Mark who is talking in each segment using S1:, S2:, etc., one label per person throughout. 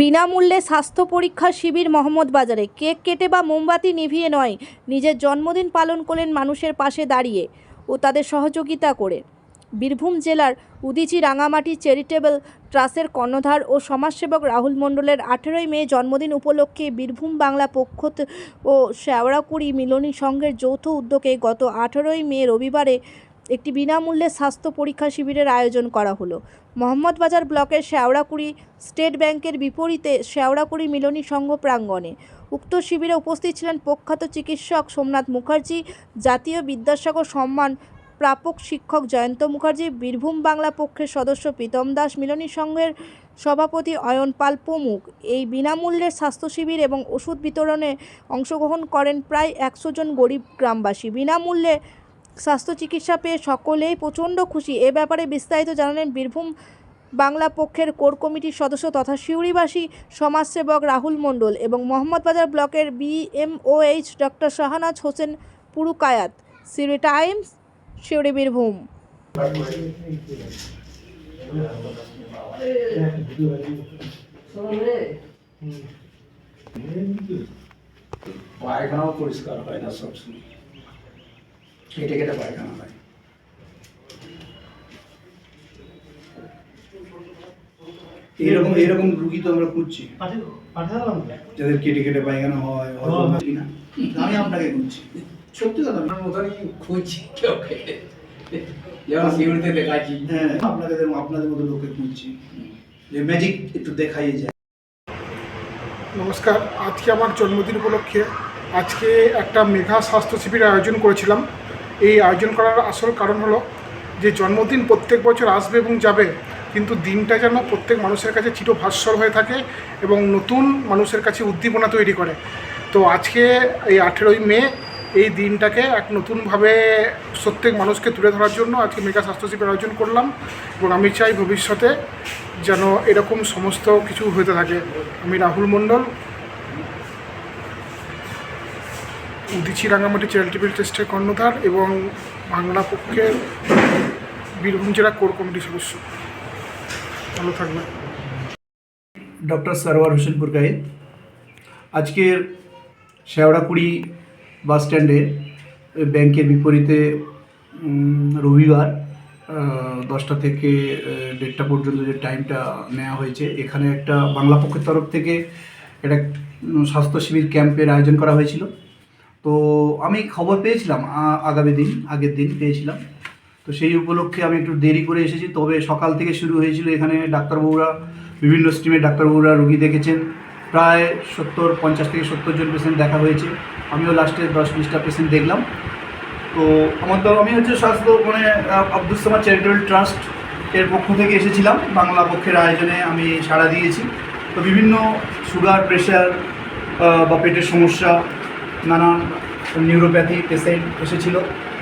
S1: বিনামূল্যে স্বাস্থ্য পরীক্ষা শিবির মোহাম্মদ বাজারে। কেক কেটে বা মোমবাতি নিভিয়ে নয়, নিজের জন্মদিন পালন করলেন মানুষের পাশে দাঁড়িয়ে ও তাদের সহযোগিতা করে। বীরভূম জেলার উদিচি রাঙামাটি চ্যারিটেবল ট্রাস্টের কর্ণধার ও সমাজসেবক রাহুল মণ্ডলের আঠেরোই মে জন্মদিন উপলক্ষে বীরভূম বাংলা পক্ষ ও শেওড়াকুড়ি মিলনী সংঘের যৌথ উদ্যোগে গত আঠেরোই মে রবিবারে একটি বিনামূল্যে স্বাস্থ্য পরীক্ষা শিবিরের আয়োজন করা হলো। মোহাম্মদবাজার ব্লকের শেওড়াকুড়ি স্টেট ব্যাংকের বিপরীতে শেওড়াকুড়ি মিলনী সংঘ প্রাঙ্গণে উক্ত শিবিরে উপস্থিত ছিলেন প্রখ্যাত চিকিৎসক সোমনাথ মুখার্জি, জাতীয় বিদ্যাসাগর সম্মান প্রাপক শিক্ষক জয়ন্ত মুখার্জি, বীরভূম বাংলা পক্ষের সদস্য প্রীতম দাস, মিলনী সংঘের সভাপতি অয়ন পাল প্রমুখ। এই বিনামূল্যের স্বাস্থ্য শিবির এবং ওষুধ বিতরণে অংশগ্রহণ করেন প্রায় একশো জন গরিব গ্রামবাসী। বিনামূল্যে স্বাস্থ্য চিকিৎসা পেয়ে সকলেই প্রচণ্ড খুশি। এ ব্যাপারে বিস্তারিত জানালেন বীরভূম বাংলা পক্ষের কোর কমিটির সদস্য তথা সিউড়িবাসী সমাজসেবক রাহুল মণ্ডল এবং মোহাম্মদবাজার ব্লকের BMOH doctor Shahanaj Hossain Purkait. Suri Times, Suri Birbhum.
S2: পায়খানাও পরিষ্কার হয় না সবসময় কেটে কেটে পায়খানা হয়। এরকম এরকম রুগী তো আমরা খুঁজছি। যাদের কেটে কেটে পায়খানা হয় না আমি আপনাকে খুঁজছি। সত্যি কথা
S3: মতনই খুঁজছি কেউ যেমন সিউড়িতে দেখাচ্ছি।
S2: হ্যাঁ আপনাকে দেখুন, আপনাদের মতো লোককে খুঁজছি। যে ম্যাজিক একটু দেখাই যায়।
S4: নমস্কার আজকে আমার জন্মদিন উপলক্ষে আজকে একটা মেঘা স্বাস্থ্য শিবির আয়োজন করেছিলাম। এই আয়োজন করার আসল কারণ হলো যে জন্মদিন প্রত্যেক বছর আসবে এবং যাবে, কিন্তু দিনটা যেন প্রত্যেক মানুষের কাছে চিরভাস্বর হয়ে থাকে এবং নতুন মানুষের কাছে উদ্দীপনা তৈরি করে। তো আজকে এই আঠেরোই মে, এই দিনটাকে এক নতুনভাবে প্রত্যেক মানুষকে তুলে ধরার জন্য আজকে মেগা স্বাস্থ্য শিবির আয়োজন করলাম এবং আমি চাই ভবিষ্যতে যেন এরকম সমস্ত কিছু হতে থাকে। আমি রাহুল মণ্ডল উদিচি রাঙামাটি চ্যারিটেবল ট্রাস্টের কর্ণধার এবং বাংলা পক্ষের বীরভূম জেলা কোর কমিটির সদস্য। ভালো থাকবেন।
S2: ডক্টর সরওয়ার হোসেন পুরকায়েত আজকের শেওড়াকুড়ি বাস স্ট্যান্ডে ব্যাংকের বিপরীতে রবিবার দশটা থেকে দেড়টা পর্যন্ত যে টাইমটা নেওয়া হয়েছে, এখানে একটা বাংলা পক্ষের তরফ থেকে একটা স্বাস্থ্য শিবির ক্যাম্পের আয়োজন করা হয়েছিল। তো আমি খবর পেয়েছিলাম আগামী দিন, আগের দিন পেয়েছিলাম। তো সেই উপলক্ষে আমি একটু দেরি করে এসেছি, তবে সকাল থেকে শুরু হয়েছিল এখানে ডাক্তারবাবুরা, বিভিন্ন স্ট্রিমের ডাক্তারবাবুরা রুগী দেখেছেন। প্রায় সত্তর, পঞ্চাশ থেকে সত্তর জন পেশেন্ট দেখা হয়েছে। আমিও লাস্টে দশ, বিশটা পেশেন্ট দেখলাম। তো আমার তো, আমি হচ্ছে স্বাস্থ্য মানে আব্দুল সামাদ চ্যারিটেবল ট্রাস্ট এর পক্ষ থেকে এসেছিলাম। বাংলা পক্ষের আয়োজনে আমি সাড়া দিয়েছি। তো বিভিন্ন সুগার প্রেশার বা পেটের সমস্যা নানান নিউরোপ্যাথি পেশেন্ট এসেছিল,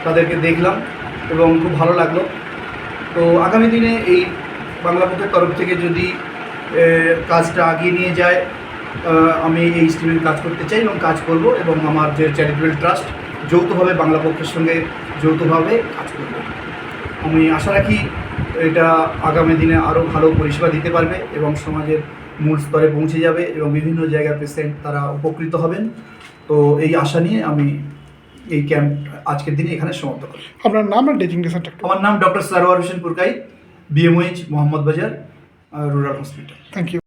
S2: তাদেরকে দেখলাম এবং খুব ভালো লাগল। তো আগামী দিনে এই বাংলা পক্ষের তরফ থেকে যদি কাজটা আগিয়ে নিয়ে যায় আমি এই স্ট্রিমের কাজ করতে চাই এবং কাজ করব এবং আমার যে চ্যারিটেবল ট্রাস্ট যৌথভাবে বাংলা পক্ষের সঙ্গে যৌথভাবে কাজ করব। আমি আশা রাখি এটা আগামী দিনে আরও ভালো পরিষেবা দিতে পারবে এবং সমাজের মূল স্তরে পৌঁছে যাবে এবং বিভিন্ন জায়গার পেশেন্ট তারা উপকৃত হবেন। তো এই আশা নিয়ে আমি এই ক্যাম্প আজকের দিনে এখানে সমাপ্ত করি।
S4: আপনার নাম আর ডেজিগনেশনটা
S2: আমার নাম doctor Sarwar Hossain Purkait BMOH Mohammad Bazar rural hospital
S4: thank you